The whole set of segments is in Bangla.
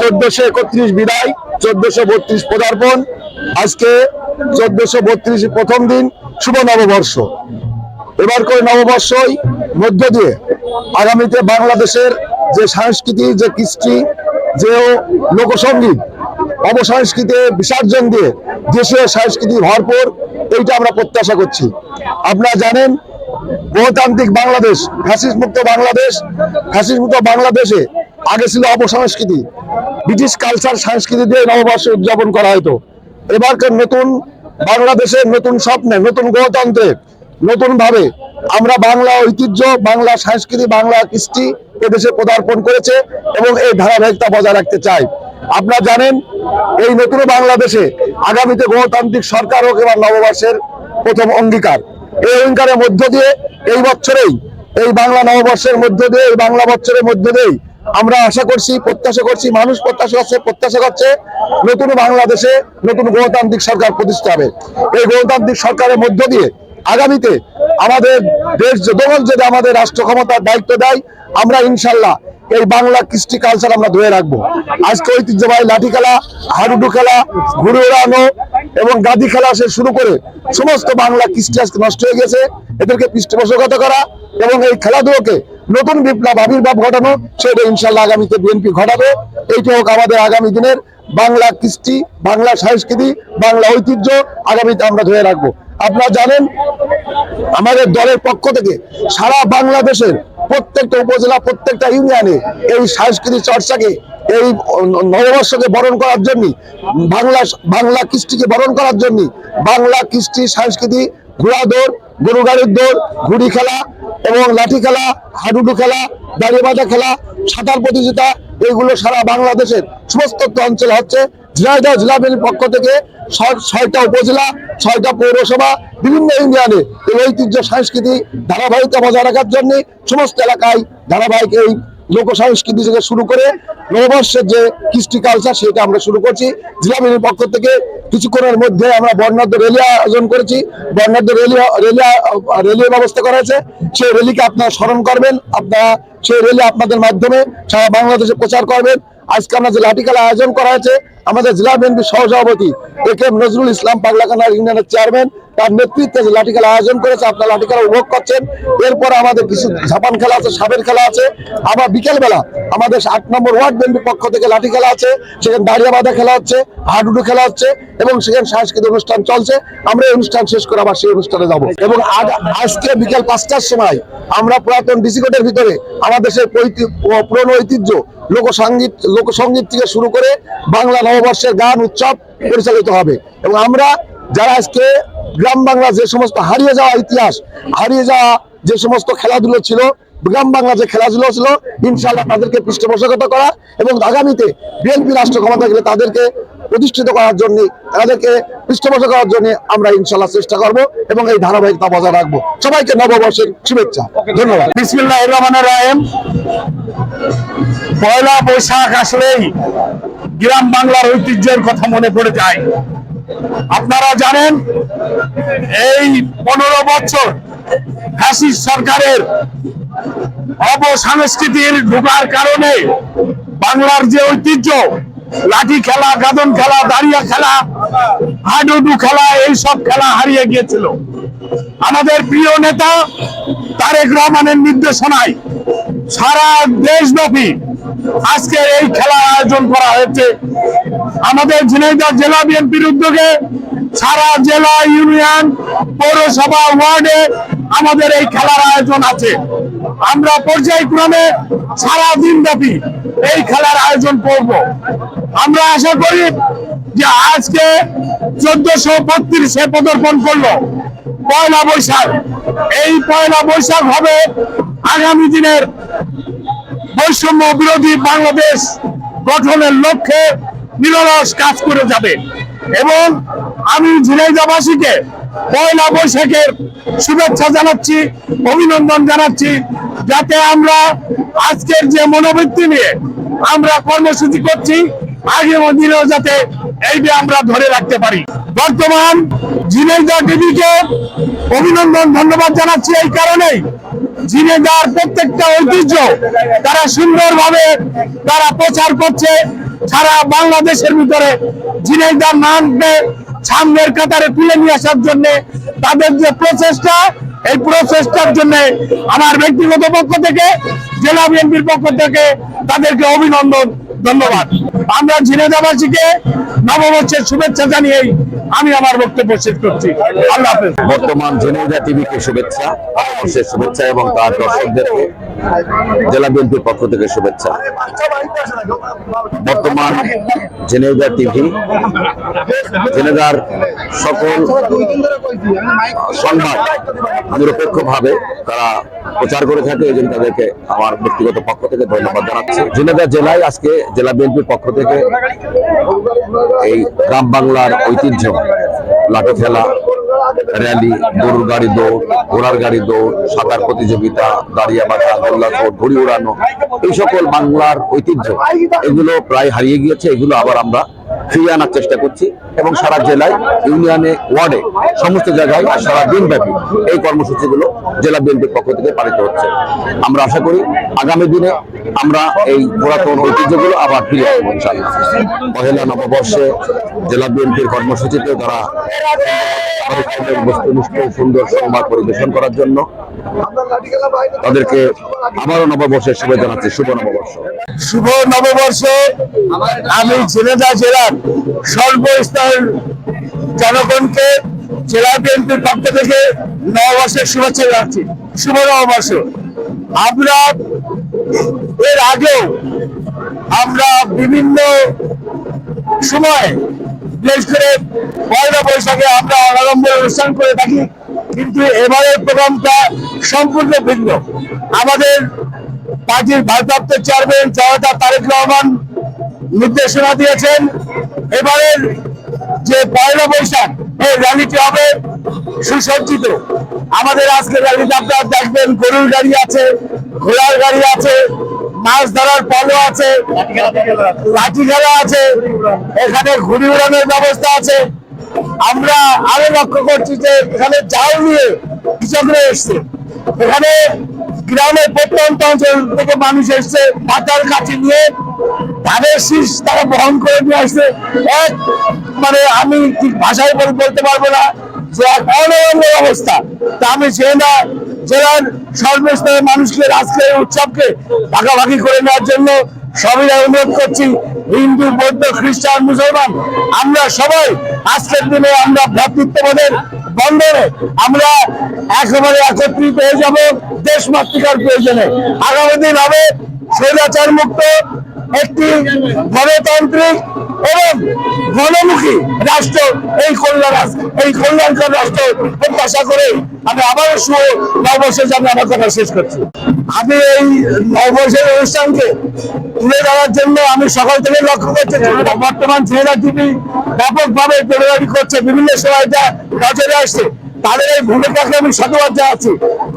চোদ্দশো একত্রিশ বিদায়, চোদ্দশো বত্রিশ পদার্পণ। আজকে চোদ্দশো বত্রিশ প্রথম দিন শুভ নববর্ষ। এবার করে নববর্ষই মধ্য দিয়ে আগামীতে বাংলাদেশের যে সংস্কৃতি, যে কৃষ্টি, যে লোকসঙ্গীত অবসংস্কৃতি বিসর্জন দিয়ে দেশীয় সংস্কৃতি ভরপুর, এইটা আমরা প্রত্যাশা করছি। আপনারা জানেন গণতান্ত্রিক বাংলাদেশ ফ্যাসিস মুক্ত বাংলাদেশ ফ্যাসিস মুক্ত বাংলাদেশে আগে ছিল অপসংস্কৃতি। ব্রিটিশ কালচার সংস্কৃতি দিয়ে নববর্ষ উদযাপন করা হতো এবারকার নতুন বাংলাদেশের নতুন স্বপ্নে, নতুন গণতন্ত্রে নতুন ভাবে আমরা বাংলা ঐতিহ্য, বাংলা সংস্কৃতি, বাংলা কৃষ্টি এদেশে পদার্পণ করেছে এবং এই ধারাবাহিকতা বজায় রাখতে চাই। আপনারা জানেন, এই নতুন বাংলাদেশে আগামীতে গণতান্ত্রিক সরকার হোক এবার নববর্ষের প্রথম অঙ্গীকার। এই অহংকারের মধ্য দিয়ে এই বছরেই, এই বাংলা নববর্ষের মধ্য দিয়ে, এই বাংলা বছরের মধ্য দিয়েই আমরা আশা করছি, প্রত্যাশা করছি, মানুষ প্রত্যাশা করছে প্রত্যাশা করছে নতুন বাংলাদেশে নতুন গণতান্ত্রিক সরকার প্রতিষ্ঠা হবে। এই গণতান্ত্রিক সরকারের মধ্য দিয়ে আগামীতে আমাদের দেশ যতক্ষণ যদি আমাদের রাষ্ট্র ক্ষমতার দায়িত্ব দেয়, আমরা ইনশাল্লাহ এই বাংলা কৃষ্টি কালচার আমরা ধরে রাখব। আজকে ঐতিহ্যবাহী লাঠি খেলা, হাডুডু খেলা ঘুরে ওড়ানো এবং গাদি খেলা সে শুরু করে সমস্ত বাংলা কৃষ্টি আজকে নষ্ট হয়ে গেছে। এদেরকে পৃষ্ঠপোষকতা করা এবং এই খেলাধুলোকে নতুন বিপ্লব, আবির্ভাব ঘটানো, সেটা ইনশাল্লাহ আগামীতে বিএনপি ঘটাবে। এইটা হোক আমাদের আগামী দিনের বাংলা কৃষ্টি, বাংলা সংস্কৃতি, বাংলা ঐতিহ্য, আগামীতে আমরা ধরে রাখব। আপনারা জানেন, আমাদের দলের পক্ষ থেকে সারা বাংলাদেশের প্রত্যেকটা উপজেলা, প্রত্যেকটা ইউনিয়নে এই সাংস্কৃতিক চর্চাকে, এই নববর্ষকে বরণ করার জন্য, বাংলা বাংলা কৃষ্টিকে বরণ করার জন্য, বাংলা কৃষ্টি সংস্কৃতি, ঘোড়া দৌড়, গরু গাড়ির দৌড় ঘুড়ি খেলা এবং লাঠি খেলা, হাডুডু খেলা দাঁড়িয়ে বাঁধা খেলা, সাঁতার প্রতিযোগিতা এইগুলো সারা বাংলাদেশের সমস্ত অঞ্চলে হচ্ছে। ঝিনাইদহ জেলা পক্ষ থেকে ছয়টা উপজেলা, ছয়টা পৌরসভা, বিভিন্ন ইউনিয়নে এই ঐতিহ্য সংস্কৃতি ধারাবাহিকতা বজায় রাখার জন্য সমস্ত এলাকায় ধারাবাহিক এই লোক সংস্কৃতি থেকে শুরু করে নববর্ষের যে কৃষ্টি কালচার সেটা আমরা শুরু করছি। জেলা বিএনপির পক্ষ থেকে কিছুক্ষণের মধ্যে আমরা বর্ণাঢ্য র্যালি আয়োজন করেছি। বর্ণাঢ্য র্যালি র্যালি র্যালির ব্যবস্থা করা হয়েছে। সেই র্যালিকে আপনারা স্মরণ করবেন। আপনারা সেই র্যালি আপনাদের মাধ্যমে সারা বাংলাদেশে প্রচার করবেন। আজকে আমরা যে লাঠি খেলা আয়োজন করা হয়েছে, আমাদের জেলা বিএনপি সহসভাপতি এ কে নজরুল ইসলাম পাগলাকানা ইউনিয়নের চেয়ারম্যান তার নেতৃত্বে লাঠি খেলা আয়োজন করেছে, আপনারা লাঠি খেলা উপভোগ করছেন। এরপর আমাদের কিছু ঝাপান খেলা আছে সাবের খেলা আছে। আবার বিকেল বেলা আমাদের আট নম্বর ওয়ার্ড বিএনপির পক্ষ থেকে লাঠি খেলা আছে, সেখানে দাঁড়িয়ে বাঁধা খেলা হচ্ছে, হাডুডু খেলা হচ্ছে, এবং সেখানে সাংস্কৃতিক অনুষ্ঠান চলছে। আমরা এই অনুষ্ঠান শেষ করে আবার সেই অনুষ্ঠানে যাব। এবং আজ- আজকে বিকেল পাঁচটার সময় আমরা পুরাতন ডিসি কোর্টের ভিতরে আমাদের পৈতৃ- পুরনো ঐতিহ্য লোকসঙ্গীত লোকসঙ্গীত থেকে শুরু করে বাংলা নববর্ষের গান, উৎসব পরিচালিত হবে। এবং আমরা যারা আজকে গ্রাম বাংলা যে সমস্ত হারিয়ে যাওয়া ইতিহাস, হারিয়ে যাওয়া যে সমস্ত খেলাধুলো ছিল, গ্রাম বাংলা যে খেলাধুলো ছিল ইনশাল্লাহ তাদেরকে পৃষ্ঠপোষকতা করা এবং আগামীতে বিএনপি রাষ্ট্র ক্ষমতা গেলে তাদেরকে প্রতিষ্ঠিত করার জন্য, তাদেরকে পৃষ্ঠপোষক করার জন্য আমরা ইনশাল্লাহ চেষ্টা করব এবং এই ধারাবাহিকতা বজায় রাখব। সবাইকে নববর্ষের শুভেচ্ছা। ধন্যবাদ। বিসমিল্লাহ রহমান রাহিম। পয়লা বৈশাখ আসলেই গ্রাম বাংলার ঐতিহ্যের কথা মনে পড়ে যায়। আপনারা জানেন, এই পনেরো বছর ফ্যাসিস সরকারের অবসংস্কৃতির ঢোকার কারণে বাংলার যে ঐতিহ্য, লাঠি খেলা, গাদন খেলা, দাঁড়িয়া খেলা, হাডুডু খেলা, এইসব খেলা হারিয়ে গিয়েছিল। আমাদের প্রিয় নেতা তারেক রহমানের নির্দেশনায় সারা দেশব্যাপী আজকে এই খেলার আয়োজন করা হয়েছে। আমাদের ঝিনাইদহ জেলা বিএনপির উদ্যোগে সারা জেলা ইউনিয়ন, পৌরসভা, ওয়ার্ডে আমাদের এই খেলার আয়োজন আছে। আমরা পর্যায়ক্রমে সারা দিন ব্যাপী এই খেলার আয়োজন করব। আমরা আশা করি যে আজকে চোদ্দশো বত্রিশে পদার্পণ করল পয়লা বৈশাখ। এই পয়লা বৈশাখ হবে আগামী দিনের বৈষম্য বিরোধী বাংলাদেশ গঠনের লক্ষ্যে নিরলস কাজ করে যাবে। এবং আমি ঝিনাইদাবাসীকে পয়লা বৈশাখের শুভেচ্ছা জানাচ্ছি, অভিনন্দন জানাচ্ছি, যাতে আমরা আজকের যে মনোবৃত্তি নিয়ে আমরা কর্মসূচি করছি আগামী দিনেও যাতে এইটা আমরা ধরে রাখতে পারি। বর্তমান ঝিনাইদহ টিভিকে অভিনন্দন, ধন্যবাদ জানাচ্ছি এই কারণেই ঝিনেদার প্রত্যেকটা ঐতিহ্য তারা সুন্দরভাবে তারা প্রচার করছে। সারা বাংলাদেশের ভিতরে ঝিনেদার নামকে সামনের কাতারে তুলে নিয়ে আসার জন্য তাদের যে প্রচেষ্টা, এই প্রচেষ্টার জন্য আমার ব্যক্তিগত পক্ষ থেকে, জেলা বিএনপির পক্ষ থেকে তাদেরকে অভিনন্দন, ধন্যবাদ। আমরা ঝিনেদাবাসীকে নববর্ষের শুভেচ্ছা জানিয়েই আমি আমার বক্তব্য শেষ করছি। আল্লাহ বর্তমান ঝিনাইদা টিভিকে শুভেচ্ছা নববর্ষের শুভেচ্ছা এবং তার দর্শকদেরকে জেলা বিএনপির পক্ষ থেকে শুভেচ্ছা। বর্তমান ঝিনাইদা টিভি ঝিনাইদার সকল সংবাদ নিরপেক্ষভাবে তারা প্রচার করে থাকে, এই জন্য তাদেরকে আমার ব্যক্তিগত পক্ষ থেকে ধন্যবাদ জানাচ্ছি। ঝিনাইদা জেলায় আজকে জেলা বিএনপির পক্ষ থেকে এই গ্রাম বাংলার ঐতিহ্য লাঠি খেলা, র্যালি, গরুর গাড়ি দৌড়, ঘোড়ার গাড়ি দৌড়, সাঁতার প্রতিযোগিতা, দাঁড়িয়া বাঁধা গোল্লা দৌড় ঘুড়ি উড়ানো, এই সকল বাংলার ঐতিহ্য। এগুলো প্রায় হারিয়ে গিয়েছে, এগুলো আবার আমরা ফিরিয়ে আনার চেষ্টা করছি এবং সারা জেলায়, ইউনিয়নে, ওয়ার্ডে, সমস্ত জায়গায় সারা দিনব্যাপী এই কর্মসূচিগুলো জেলা বিএনপির পক্ষ থেকে পালিত হচ্ছে। আমরা আশা করি আগামী দিনে আমরা এই পুরাতন ঐতিহ্যগুলো আবার ফিরে আসব ইনশাআল্লাহ। পহেলা নববর্ষে জেলা বিএনপির কর্মসূচিতে তারা সুন্দর সংবাদ পরিবেশন করার জন্য তাদেরকে নববর্ষের জানাচ্ছি। শুভ নববর্ষ। শুভ নববর্ষ আমি জেলার জনগণকে জেলা বিএনপির পক্ষ থেকে নববর্ষের শুভেচ্ছা জানাচ্ছি। শুভ নববর্ষ। আমরা এর আগেও আমরা বিভিন্ন সময়, বিশেষ করে পয়লা বৈশাখে আমরা অনারম্ভের অনুষ্ঠান করে থাকি। কিন্তু এবারের প্রোগ্রামটা সম্পূর্ণ ভিন্ন। আমাদের পার্টির ভারপ্রাপ্ত চেয়ারম্যান জনতা তারেক রহমান নির্দেশনা দিয়েছেন, এবারের যে পয়লা বৈশাখ, এই র্যালিটি হবে সুসজ্জিত। আমাদের আজকে র্যালিতে আপনারা দেখবেন, গরুর গাড়ি আছে, ঘোড়ার গাড়ি আছে, মাছ ধরার পলো আছে, লাঠি খেলা আছে, এখানে ঘুড়ি উড়ানোর ব্যবস্থা আছে। আমরা আরও লক্ষ্য করছি যে এখানে জাল নিয়ে কৃষকরা এসছে। এখানে গ্রামের প্রত্যন্ত অঞ্চল থেকে মানুষ এসছে পাতার কাছে নিয়ে। ধানের শীষ তারা বহন করে নিয়ে আসছে। এক মানে আমি ঠিক ভাষায় বল- বলতে পারব না যে এক অনন্য অবস্থা। তা আমি জেলা জেলার সর্বস্তরের মানুষকে আজকে উৎসবকে ভাগাভাগি করে নেওয়ার জন্য সবাই অনুরোধ করছি। হিন্দু, বৌদ্ধ, খ্রিস্টান, মুসলমান, আমরা সবাই আজকের দিনে আমরা ভ্রাতৃত্ববোধের বন্ধনে আমরা একেবারে একত্রিত হয়ে যাব দেশ মাতৃকার প্রয়োজনে। আগামী দিন হবে স্বৈরাচার মুক্ত একটি গণতান্ত্রিক এবং গণমুখী রাষ্ট্র, এই কল্যাণ এই কল্যাণকর রাষ্ট্র প্রত্যাশা করে আমি আবারও শুভ নববর্ষের জন্য আমার কথা শেষ করছি। আমি এই নববর্ষের অনুষ্ঠানকে তুলে দেওয়ার জন্য আমি সকাল থেকে লক্ষ্য করছি। বর্তমান ছেলেরা টিভি ব্যাপকভাবে ডেলিভারি করছে বিভিন্ন সময় যা নজরে আসছে। তাদের এই ভূমিকাকে আমি সাধুবাদ জানাচ্ছি।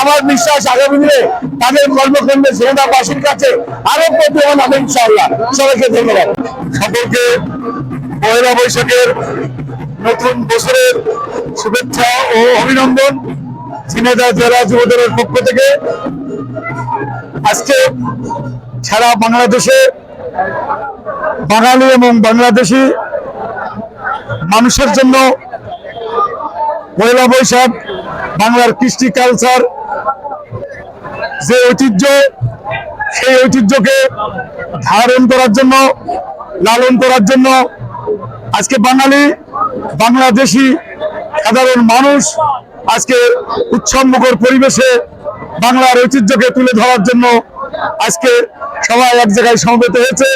আমার বিশ্বাস আগামী দিনে তাদের কর্মকাণ্ডে ছেলেদাবাসীর কাছে আরও প্রতিমান হবে ইনশাআল্লাহ। সবাইকে ধন্যবাদ। সকলকে পয়লা বৈশাখের নতুন বছরের শুভেচ্ছা ও অভিনন্দন। ঝিনেদা জেলা যুবদলের পক্ষ থেকে। আজকে সারা বাংলাদেশে বাঙালি এবং বাংলাদেশি মানুষের জন্য পয়লা বৈশাখ, বাংলার কৃষ্টি কালচার যে ঐতিহ্য, সেই ঐতিহ্যকে ধারণ করার জন্য, লালন করার জন্য আজকে বাঙালি, বাংলাদেশি, সাধারণ মানুষ আজকে উৎসবমুখর পরিবেশে বাংলার ঐতিহ্যকে তুলে ধরার জন্য আজকে সবাই এক জায়গায় সমবেত হয়েছে।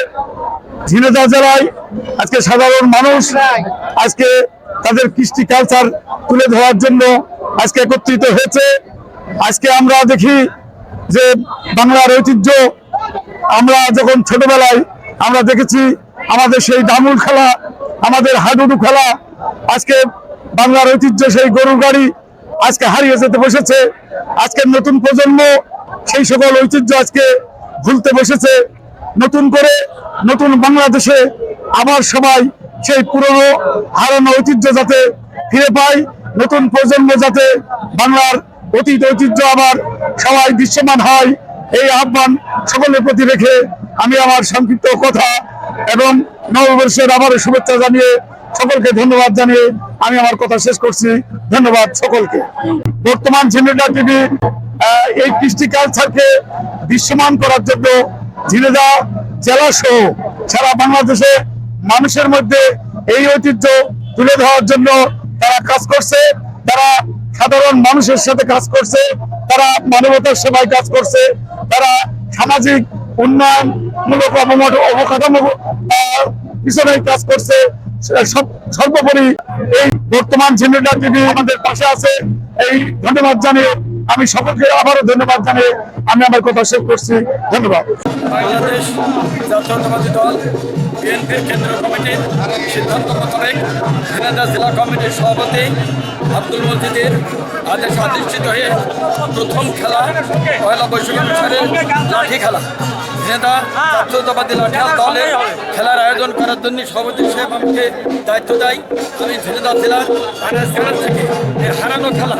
ঝিনেদা জেলায় আজকে সাধারণ মানুষ, আজকে তাদের কৃষ্টি কালচার তুলে ধরার জন্য আজকে একত্রিত হয়েছে। আজকে আমরা দেখি যে বাংলার ঐতিহ্য, আমরা যখন ছোটবেলায় আমরা দেখেছি আমাদের সেই দামুল খেলা, আমাদের হাডুডু খেলা, আজকে বাংলার ঐতিহ্য সেই গরুর গাড়ি আজকে হারিয়ে যেতে বসেছে। আজকের নতুন প্রজন্ম সেই সকল ঐতিহ্য আজকে ভুলতে বসেছে। নতুন করে নতুন বাংলাদেশে আবার সবাই সেই পুরনো হারানো ঐতিহ্য যাতে ফিরে পায়, নতুন প্রজন্ম যাতে বাংলার অতীত ঐতিহ্য আবার সবাই দৃশ্যমান হয়, এই আহ্বান সকলের প্রতি রেখে আমি আমার সংক্ষিপ্ত কথা এবং নববর্ষের আবারও শুভেচ্ছা জানিয়ে সকলকে ধন্যবাদ জানিয়ে আমি আমার কথা শেষ করছি। ধন্যবাদ সকলকে। বর্তমান ঝিনেদা টিভি এই কৃষ্টি কালচারকে দৃশ্যমান করার জন্য ঝিনেদা জেলা সহ সারা বাংলাদেশে মানুষের মধ্যে এই ঐতিহ্য তুলে ধরার জন্য তারা কাজ করছে। তারা সাধারণ মানুষের সাথে কাজ করছে। তারা মানবতার সেবায় কাজ করছে। তারা সামাজিক উন্নয়নমূলক অবমঠ- অবকাঠামো পিছনে কাজ করছে। সর্বোপরি এই বর্তমান জেনারেটর টিভি আমাদের পাশে আছে। এই ধন্যবাদ জানিয়ে আমি সকলকে আবারও ধন্যবাদ জানিয়ে আমি আমার কথা শেষ করছি। ধন্যবাদ। বাংলাদেশ দল কমিটির সিদ্ধান্ত কমিটির সভাপতি আব্দুল মজিদের আদেশ হয়ে প্রথম খেলা পয়লা বৈশাখ অনুসারে লাঠি খেলা। ঝিনাইদহ জাতীয়তাবাদী লাঠিয়াল দলের খেলার আয়োজন করার জন্য সভাপতি সাহেব আমাকে দায়িত্ব দেয়। আমি ঝিনাইদহ জেলার আনাজ গ্রাম থেকে হারানো খেলা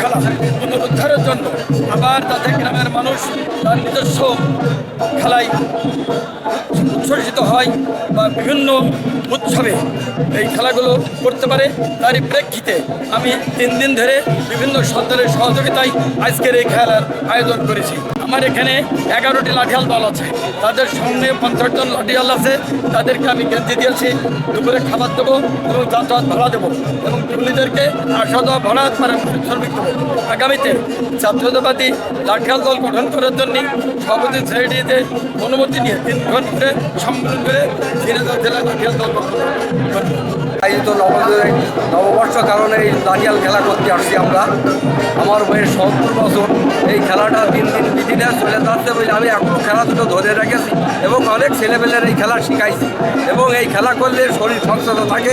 খেলা পুনরুদ্ধারের জন্য আবার তাদের গ্রামের মানুষ তার নিজস্ব খেলায় উচ্ছ্বসিত হয় বা বিভিন্ন উৎসবে এই খেলাগুলো করতে পারে। তারই প্রেক্ষিতে আমি তিন দিন ধরে বিভিন্ন সরকারের সহযোগিতায় আজকের এই খেলার আয়োজন করেছি। আমার এখানে এগারোটি লাঠিয়াল দল আছে। তাদের সঙ্গে পঞ্চাশ জন লাঠিয়াল আছে। তাদেরকে আমি গেঞ্জি দিয়েছি। দুপুরে খাবার দেবো এবং যাতায়াত ভাড়া দেবো এবং কর্মীদেরকে আসা দেওয়া ভাড়া মানে শ্রমিক আগামীতে জাতীয়তাবাদী লাঠিয়াল দল গঠন করার জন্য সভাপতি সেক্রেটারিতে অনুমতি নিয়ে তিন ঘণ্টা সম্মেলন করে ঝিনাইদহ জেলা লাঠিয়াল দল গঠন। আয়োজিত নববর্ষের নববর্ষ কারণে এই দাঁড়িয়াল খেলা করতে আসছি আমরা। আমার বয়স সত্তর বছর এই খেলাটা দিন দিন বিধিনে চলে যাচ্ছে বলে আমি এখনও খেলা দুটো ধরে রেখেছি এবং অনেক ছেলেপেলের এই খেলা শিখাইছি। এবং এই খেলা করলে শরীর সচেতন থাকে,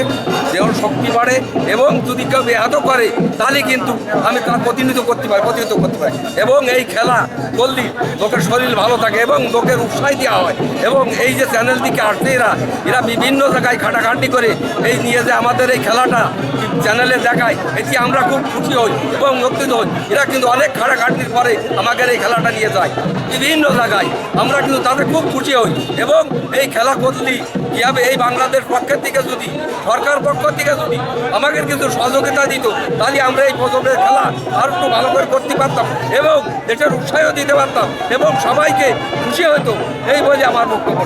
দেহর শক্তি বাড়ে এবং যদি কেউ ব্যাহত করে, তাহলে কিন্তু আমি তার প্রতিনিধিত্ব করতে পারি, প্রতিনিধিত্ব করতে পারি। এবং এই খেলা করলে লোকের শরীর ভালো থাকে এবং লোকের উৎসাহ দেওয়া হয়। এবং এই যে চ্যানেল দিকে আসছে এরা এরা বিভিন্ন জায়গায় খাটাখাটি করে এই নিয়ে যে আমাদের এই খেলাটা চ্যানেলে দেখায় এটি আমরা খুব খুশি হই এবং মুক্তিত হই। এরা কিন্তু অনেক খাটাখাটির পরে আমাদের এই খেলাটা নিয়ে যায়, বিভিন্ন জায়গায়। আমরা কিন্তু তাদের খুব খুশি হই এবং এই খেলা করলে কীভাবে এই বাংলাদেশ পক্ষের থেকে যদি, সরকার পক্ষ থেকে যদি আমাদের কিছু সহযোগিতা দিত, তাহলে আমরা এই প্রজন্মের খেলা আর একটু ভালো করে করতে পারতাম এবং দেশের উৎসাহ দিতে পারতাম এবং সবাইকে খুশি হতো এই বলে আমার বক্তব্য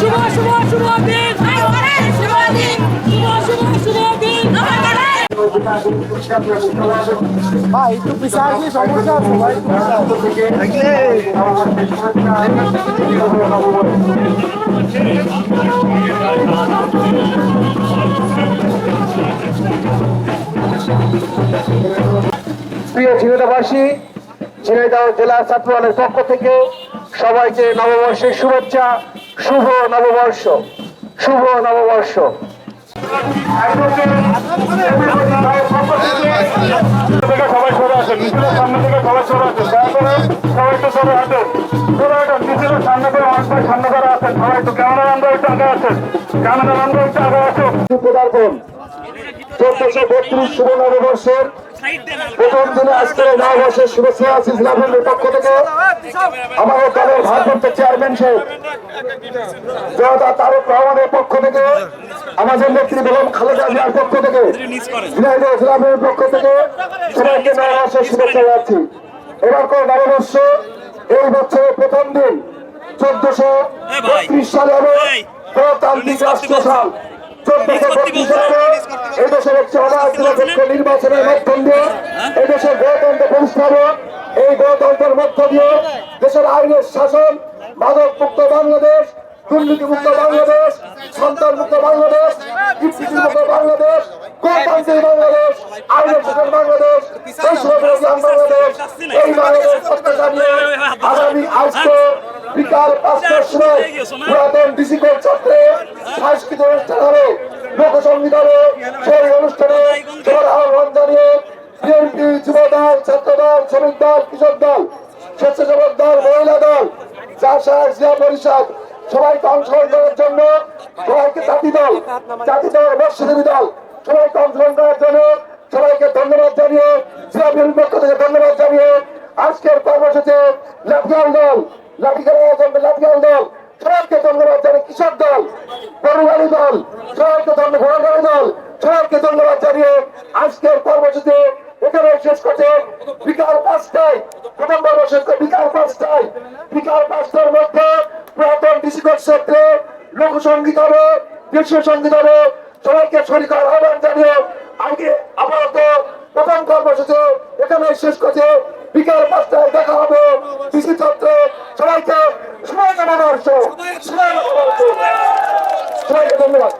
শুভ শুভ শুভ দিন প্রিয় ঝিনাইদহবাসী ঝিনাইদহ জেলা ছাত্রদলের পক্ষ থেকে সবাইকে নববর্ষের শুভেচ্ছা শুভ নববর্ষ শুভ নববর্ষ। সবাই সরে আসেন মিছিলের সামনে থেকে সবাই সরে আসেন দয়া করে সবাই করে অনেক সামনে করে আসেন সবাই একটু ক্যামেরাম্যানরা একটু প্রথম দিনে আজকের নববর্ষের শুভেচ্ছা আশিস লাভের পক্ষ থেকে আমাদের দলের ভারপ্রাপ্ত চেয়ারম্যান সাহেব জয়দা তারক রহমানের পক্ষ থেকে আমাদের নেত্রী বেগম খালেদা জিয়ার পক্ষ থেকে ঝিনাইদহ ইসলামের পক্ষ থেকে সবাইকে নববর্ষের শুভেচ্ছা যাচ্ছি এবার করে নববর্ষ এই বছরের প্রথম দিন চোদ্দশো বত্রিশ সালে হবে গণতান্ত্রিক রাষ্ট্র সাল চোদ্দশো বত্রিশ সালে এই দেশের একটি অবাধ নিরপেক্ষ নির্বাচনের মধ্য দিয়ে এই দেশের গণতন্ত্র প্রতিষ্ঠা হবে এই গণতন্ত্রের মধ্য দিয়ে দেশের আইনের শাসন মাদক মুক্ত বাংলাদেশ দুর্নীতিমুক্ত বাংলাদেশ সন্তানমুক্ত বাংলাদেশ কৃষিমুক্ত বাংলাদেশ বাংলাদেশ আইনের শাসন বাংলাদেশ বাংলাদেশ বাংলাদেশ প্রত্যাশা নিয়ে আগামী আজকে বিকাল পাঁচটার সময় পুরাতন ডিসি চত্বরে সাংস্কৃতিক অনুষ্ঠান হবে লোকসঙ্গীত হবে সেই অনুষ্ঠানে সবার আহ্বান জানিয়ে দল ছাত্র দল দল, কৃষক দল, স্বেচ্ছাসেবক দল, মহিলা দল চাষা জিয়া পরিষদ সবাইকে অংশগ্রহণ করার জন্য সবাইকে জাতি দল জাতি দল, মৎস্যজীবী দল, সবাইকে অংশগ্রহণ করার জন্য সবাইকে ধন্যবাদ জানিয়ে জিয়া পক্ষ থেকে ধন্যবাদ জানিয়ে আজকের কর্মসূচি লাঠিয়াল দল লাঠি খেলার লাঠিয়াল দল সবাইকে ধন্যবাদ জানিয়ে কৃষক দল গরুগাড়ি দল, সবাইকে ধন্যবাদ দল, সবাইকে ধন্যবাদ জানিয়ে আজকের কর্মসূচি এখানে শেষ করছে। বিকাল পাঁচটায় প্রথম পর্ব শেষ করে বিকাল পাঁচটায়, বিকাল পাঁচটার মধ্যে পুরাতন ডিসি ক্ষেত্রে লোকসঙ্গীত হবে দেশীয় সংগীত হবে সবাইকে শরীর আহ্বান জানিয়ে আগে আপাতত প্রথম কর্মসূচি এখানে শেষ করছে বিকাল পাঁচটায় দেখা হবে। ডিসি চত্রে সবাইকে সময় কাটানোর সবাইকে ধন্যবাদ।